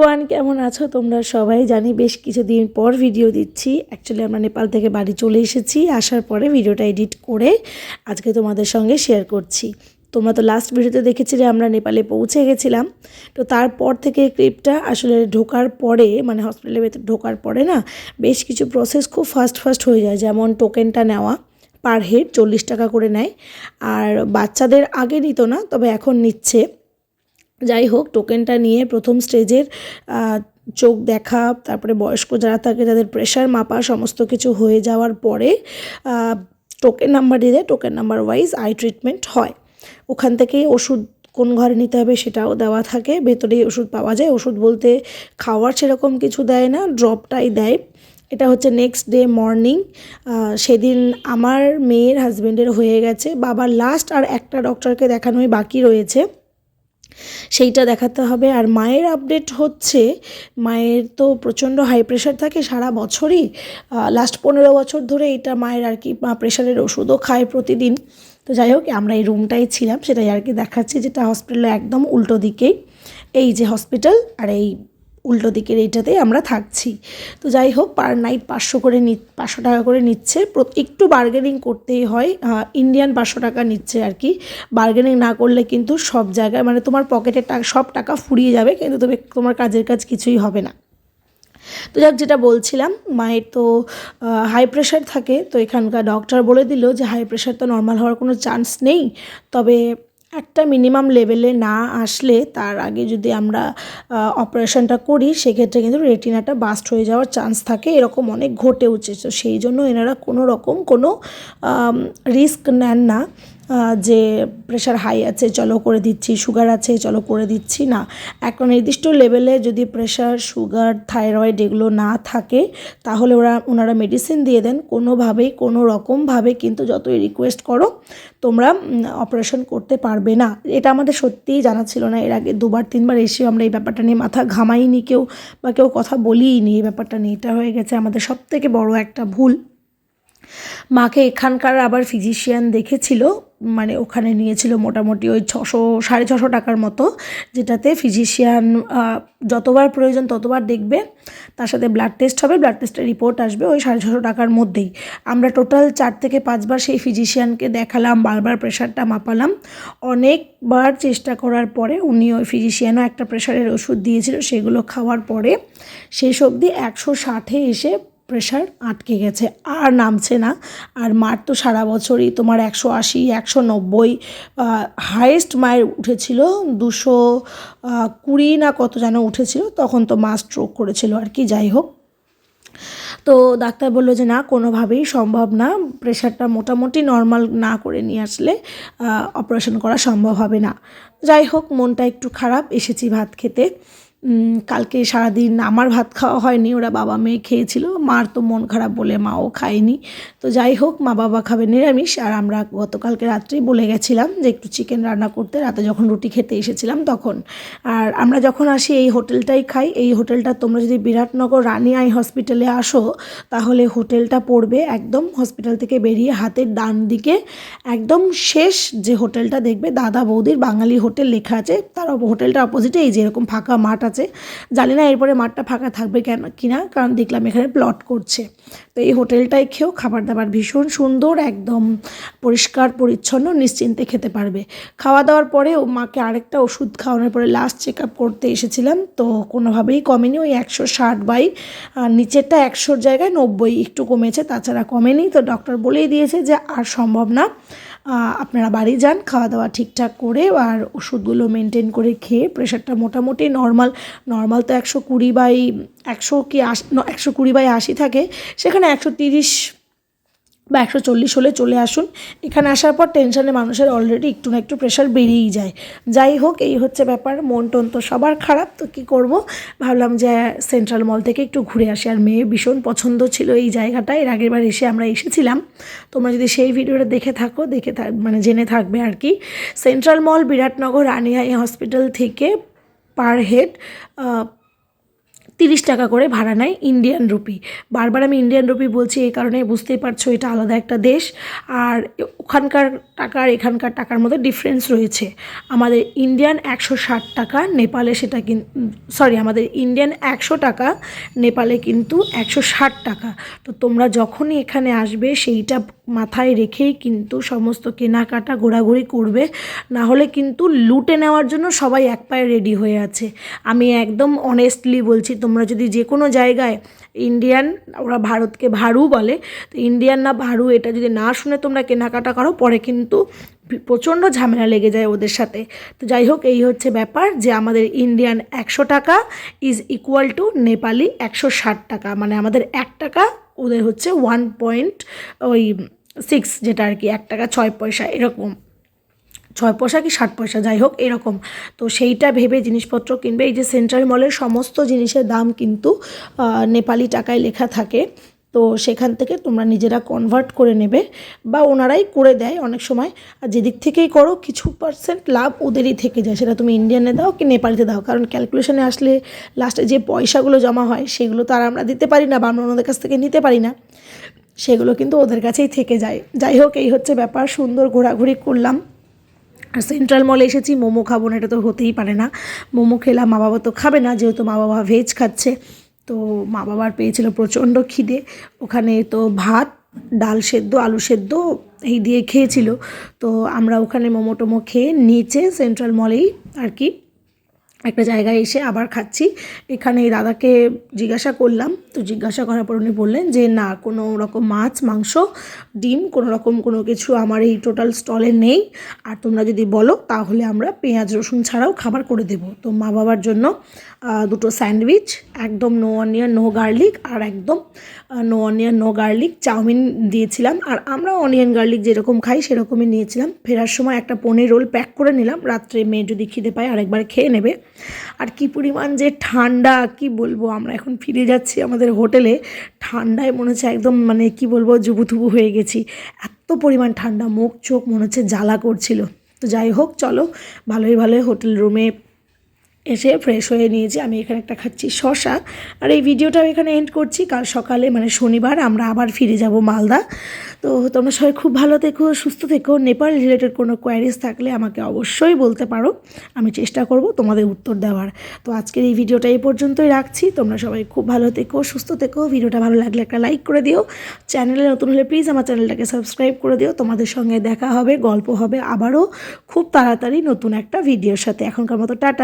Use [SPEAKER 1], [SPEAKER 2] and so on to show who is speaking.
[SPEAKER 1] Everyone কেমন আছো? তোমরা সবাই জানি বেশ কিছুদিন পর ভিডিও দিচ্ছি। অ্যাকচুয়ালি আমরা নেপাল থেকে বাড়ি চলে এসেছি। আসার পরে ভিডিওটা এডিট করে আজকে তোমাদের সঙ্গে শেয়ার করছি। তোমরা তো লাস্ট ভিডিওতে দেখেছিলে আমরা নেপালে পৌঁছে গেছিলাম। তো তারপর থেকে ক্রিপটা আসলে ঢোকার পরে মানে হসপিটালের ভেতর ঢোকার পরে না, বেশ কিছু প্রসেস খুব ফাস্ট ফাস্ট হয়ে যায়। যেমন টোকেনটা নেওয়া পার হেড চল্লিশ টাকা করে নেয়। আর বাচ্চাদের আগে নিত না, তবে এখন নিচ্ছে। যাই হোক টোকেনটা নিয়ে প্রথম স্টেজের চোখ দেখা, তারপরে বয়স্ক যারা থাকে তাদের প্রেশার মাপা সমস্ত কিছু হয়ে যাওয়ার পরে টোকেন নাম্বার দিলে token number wise eye treatment হয়। ওখান থেকেই ওষুধ কোন ঘরে নিতে হবে সেটাও দেওয়া থাকে, ভেতরেই ওষুধ পাওয়া যায়। ওষুধ বলতে খাওয়ার সেরকম কিছু দেয় না ড্রপটাই দেয়। এটা হচ্ছে নেক্সট ডে মর্নিং সেদিন আমার মেয়ের হাজব্যান্ডের হয়ে গেছে। বাবার লাস্ট আর একটা ডক্টরকে দেখানোই বাকি রয়েছে। সেইটা দেখাতে হবে। আর মায়ের আপডেট হচ্ছে, মায়ের তো প্রচণ্ড হাই প্রেশার থাকে সারা বছরই। লাস্ট পনেরো বছর ধরে এটা মায়ের আর কি প্রেশারের ওষুধও খায় প্রতিদিন। তো যাই হোক, আমরা এই রুমটাই ছিলাম, সেটাই আর কি দেখাচ্ছি, যেটা হসপিটালে একদম উল্টো দিকেই। এই যে হসপিটাল আর এই উল্টো দিকের এইটাতেই আমরা থাকছি। তো যাই হোক পার নাইট পাঁচশো করে নি, পাঁচশো টাকা করে নিচ্ছে। একটু বার্গেনিং করতেই হয় ইন্ডিয়ান পাঁচশো টাকা নিচ্ছে আর কি। বার্গেনিং না করলে কিন্তু সব জায়গায় মানে তোমার পকেটের টাকা, সব টাকা ফুরিয়ে যাবে, কিন্তু তবে তোমার কাজের কাজ কিছুই হবে না। তো যাক, যেটা বলছিলাম, মায়ের তো হাই প্রেশার থাকে। তো এখানকার ডক্টর বলে দিল যে হাই প্রেশার তো নর্মাল হওয়ার কোনো চান্স নেই। তবে একটা মিনিমাম লেভেলে না আসলে তার আগে যদি আমরা অপারেশনটা করি, সেক্ষেত্রে কিন্তু রেটিনাটা বাস্ট হয়ে যাওয়ার চান্স থাকে। এরকম অনেক ঘটেওছে। তো সেই জন্য এনারা কোনো রকম কোনো রিস্ক নেন না। যে প্রেশার হাই আছে, চলো করে দিচ্ছি সুগার আছে, চলো করে দিচ্ছি, না। একটা নির্দিষ্ট লেভেলে যদি প্রেশার সুগার থাইরয়েড এগুলো না থাকে, তাহলে ওরা, ওনারা মেডিসিন দিয়ে দেন। কোনোভাবেই কোনো রকমভাবে কিন্তু যতই রিকোয়েস্ট করো, তোমরা অপারেশন করতে পারবে না। এটা আমাদের সত্যিই জানা ছিল না। এর আগে দুবার, তিনবার এসেও আমরা এই ব্যাপারটা নিয়ে মাথা ঘামাইনি কেউ, বা কেউ কথা বলিনি এই ব্যাপারটা নিয়ে। এটা হয়ে গেছে আমাদের সব থেকে বড় একটা ভুল। মাকে এখানকার আবার ফিজিশিয়ান দেখেছিল মানে ওখানে নিয়েছিল মোটামুটি ওই ছশো, সাড়ে ছশো টাকার মতো, যেটাতে ফিজিশিয়ান যতবার প্রয়োজন ততবার দেখবে, তার সাথে ব্লাড টেস্ট হবে ব্লাড টেস্টের রিপোর্ট আসবে ওই সাড়ে ছশো টাকার মধ্যেই। আমরা টোটাল চার থেকে পাঁচবার সেই ফিজিশিয়ানকে দেখালাম, বারবার প্রেশারটা মাপালাম। অনেকবার চেষ্টা করার পরে উনি ওই ফিজিশিয়ানও একটা প্রেশারের ওষুধ দিয়েছিল, সেগুলো খাওয়ার পরে শেষ অবধি একশো ষাটে এসে প্রেশার আটকে গেছে। আর নামছে না। আর মার তো সারা বছরই তোমার একশো আশি, একশো নব্বই হায়েস্ট মায়ের উঠেছিল দুশো কুড়ি না কত যেন উঠেছিল, তখন তো মা স্ট্রোক করেছিল আর কি, যাই হোক। তো ডাক্তার বলল যে, না, কোনোভাবেই সম্ভব না। প্রেশারটা মোটামুটি নর্মাল না করে নিয়ে আসলে অপারেশন করা সম্ভব হবে না। যাই হোক, মনটা একটু খারাপ, এসেছি ভাত খেতে। কালকে সারাদিন আমার ভাত খাওয়া হয়নি, ওরা বাবা মেয়ে খেয়েছিল, মার তো মন খারাপ বলে মাও খায়নি। তো যাই হোক, মা বাবা খাবে নিরামিষ, আর আমরা গতকালকে রাত্রেই বলে গেছিলাম যে একটু চিকেন রান্না করতে, রাতে যখন রুটি খেতে এসেছিলাম তখন। আর আমরা যখন আসি এই হোটেলটাই খাই, এই হোটেলটা তোমরা যদি বিরাটনগর রানী আই হসপিটালে আসো, তাহলে হোটেলটা পড়বে একদম হসপিটাল থেকে বেরিয়ে হাতের ডান দিকে, একদম শেষ যে হোটেলটা দেখবে, দাদা বৌদির বাঙালি হোটেল লেখা আছে, তার হোটেলটা অপোজিটে এই যে এরকম ফাঁকা মাঠ আছে। জানি না এরপরে মাঠটা ফাঁকা থাকবে কেন, কিনা, কারণ দেখলাম এখানে প্লট করছে। তো এই হোটেলটায় খেয়েও খাবার দাবার ভীষণ সুন্দর, একদম পরিষ্কার, পরিচ্ছন্ন, নিশ্চিন্তে খেতে পারবে। খাওয়া দাওয়ার পরে ও মাকে আরেকটা ওষুধ খাওয়ানোর পরে লাস্ট চেক আপ করতে এসেছিলাম, তো কোনোভাবেই কমেনি, ওই একশো ষাট বাই নিচেরটা একশোর জায়গায় নব্বই একটু কমেছে, তাছাড়া কমেনি। তো ডক্টর বলেই দিয়েছে যে আর সম্ভব না। আপনারা বাড়ি যান খাওয়া দাওয়া ঠিকঠাক করে আর ওষুধগুলো মেনটেন করে খেয়ে প্রেশারটা মোটামুটি নর্মাল নর্মাল তো একশো কুড়ি বাই একশো কি আশি, একশো কুড়ি বাই আশি থাকে, সেখানে একশো তিরিশ বা একশো চল্লিশ হলে চলে আসুন। এখানে আসার পর টেনশনে মানুষের অলরেডি একটু না একটু প্রেশার বেড়েই যায়। যাই হোক, এই হচ্ছে ব্যাপার। মন টন তো সবার খারাপ, তো কী করব? ভাবলাম যে সেন্ট্রাল মল থেকে একটু ঘুরে আসি। আর মেয়ে ভীষণ পছন্দ ছিল এই জায়গাটা। এর আগের বার এসে আমরা এসেছিলাম। তোমরা যদি সেই ভিডিওটা দেখে থাকো, দেখে থাক মানে জেনে থাকবে আর কি। সেন্ট্রাল মল বিরাটনগর রানিয়াই হসপিটাল থেকে পার হেড তিরিশ টাকা করে ভাড়া নেয় ইন্ডিয়ান রুপি বারবার আমি ইন্ডিয়ান রুপি বলছি এই কারণে বুঝতেই পারছ এটা আলাদা একটা দেশ। আর ওখানকার টাকা আর এখানকার টাকার মধ্যে ডিফারেন্স রয়েছে। আমাদের ইন্ডিয়ান একশো ষাট টাকা, নেপালে সেটা কিন্তু সরি আমাদের ইন্ডিয়ান একশো টাকা, নেপালে কিন্তু একশো ষাট টাকা। তো তোমরা যখনই এখানে আসবে, সেইটা মাথায় রেখেই কিন্তু সমস্ত কেনাকাটা ঘোরাঘুরি করবে। না হলে কিন্তু লুটে নেওয়ার জন্য সবাই এক পায়ে রেডি হয়ে আছে। আমি একদম অনেস্টলি বলছি, তোমরা যদি যে কোনো জায়গায় ইন্ডিয়ান ওরা ভারতকে ভাড়ু বলে, তো ইন্ডিয়ান না ভাড়ু এটা যদি না শুনে তোমরা কেনাকাটা করো, পরে কিন্তু প্রচণ্ড ঝামেলা লেগে যায় ওদের সাথে। তো যাই হোক, এই হচ্ছে ব্যাপার যে আমাদের ইন্ডিয়ান একশো টাকা ইজ ইকুয়াল টু নেপালি একশো ষাট টাকা। মানে আমাদের এক টাকা, ওদের হচ্ছে ওয়ান পয়েন্ট ওই সিক্স যেটা আর কি, এক টাকা ছয় পয়সা, এরকম। ছয় পয়সা কি ষাট পয়সা, যাই হোক, এরকম। তো সেইটা ভেবে জিনিসপত্র কিনবে। এই যে সেন্ট্রাল মলের সমস্ত জিনিসের দাম কিন্তু নেপালি টাকায় লেখা থাকে। তো সেখান থেকে তোমরা নিজেরা কনভার্ট করে নেবে বা ওনারাই করে দেয় অনেক সময়। আর যেদিক থেকেই করো, কিছু পার্সেন্ট লাভ ওদেরই থেকে যায়। সেটা তুমি ইন্ডিয়ানে দাও কি নেপালিতে দাও। কারণ ক্যালকুলেশনে আসলে লাস্টে যে পয়সাগুলো জমা হয়, সেগুলো তো আর আমরা দিতে পারি না বা আমরা ওনাদের কাছ থেকে নিতে পারি না। সেগুলো কিন্তু ওদের কাছেই থেকে যায়। যাই হোক, এই হচ্ছে ব্যাপার, সুন্দর ঘোরাঘুরি করলাম। আর সেন্ট্রাল মলে এসেছি, মোমো খাব না, এটা তো হতেই পারে না। মোমো খেলাম মা বাবা তো খাবে না, যেহেতু মা বাবা ভেজ খাচ্ছে। তো মা বাবার পেয়েছিল প্রচণ্ড খিদে। ওখানে তো ভাত, ডাল সেদ্ধ, আলু সেদ্ধ এই দিয়ে খেয়েছিল। তো আমরা ওখানে মোমো টোমো খেয়ে নিচে সেন্ট্রাল মলেই আর কি একটা জায়গায় এসে আবার খাচ্ছি। এখানে দাদাকে জিজ্ঞাসা করলাম, তো জিজ্ঞাসা করার পর উনি বললেন যে, না, কোনো রকম মাছ, মাংস, ডিম, কোনো রকম কোনো কিছু আমার এই টোটাল স্টলে নেই। আর তোমরা যদি বলো, তাহলে আমরা পেঁয়াজ, রসুন ছাড়াও খাবার করে দেবো। তো মা বাবার জন্য দুটো স্যান্ডউইচ, একদম নো অনিয়ন নো গার্লিক আর একদম no onion no garlic chow mein দিয়েছিলাম। আর আমরা অনিয়ন গার্লিক যেরকম খাই, সেরকমই নিয়েছিলাম। ফেরার সময় একটা পনির রোল প্যাক করে নিলাম। রাত্রে মেয়ে যদি খিদে পায়, আরেকবার খেয়ে নেবে। আর কি পরিমাণ যে ঠান্ডা, কি বলব? আমরা এখন ফিরে যাচ্ছি আমাদের হোটেলে। ঠান্ডায় মনে হচ্ছে একদম মানে কি বলব, জুবুথুবু হয়ে গেছি। এত পরিমাণ ঠান্ডা, মুখ চোখ মনে হচ্ছে জ্বালা করছিল। তো যাই হোক, চলো, ভালোই ভালোই হোটেল রুমে এসে ফ্রেশ হয়ে নিয়েছি। আমি এখানে একটা খাচ্ছি শশা। আর এই ভিডিওটাও এখানে এন্ড করছি। কাল সকালে মানে শনিবার, আমরা আবার ফিরে যাব মালদা। তো তোমরা সবাই খুব ভালো থেকো, সুস্থ থেকো। নেপাল রিলেটেড কোনো কোয়ারিজ থাকলে আমাকে অবশ্যই বলতে পারো। আমি চেষ্টা করব তোমাদের উত্তর দেওয়ার। তো আজকের এই ভিডিওটা এই পর্যন্তই রাখছি। তোমরা সবাই খুব ভালো থেকো, সুস্থ থেকো। ভিডিওটা ভালো লাগলে একটা লাইক করে দিও। চ্যানেলে নতুন হলে প্লিজ আমার চ্যানেলটাকে সাবস্ক্রাইব করে দিও। তোমাদের সঙ্গে দেখা হবে, গল্প হবে আবারও খুব তাড়াতাড়ি নতুন একটা ভিডিওর সাথে। এখনকার মতো টাটা।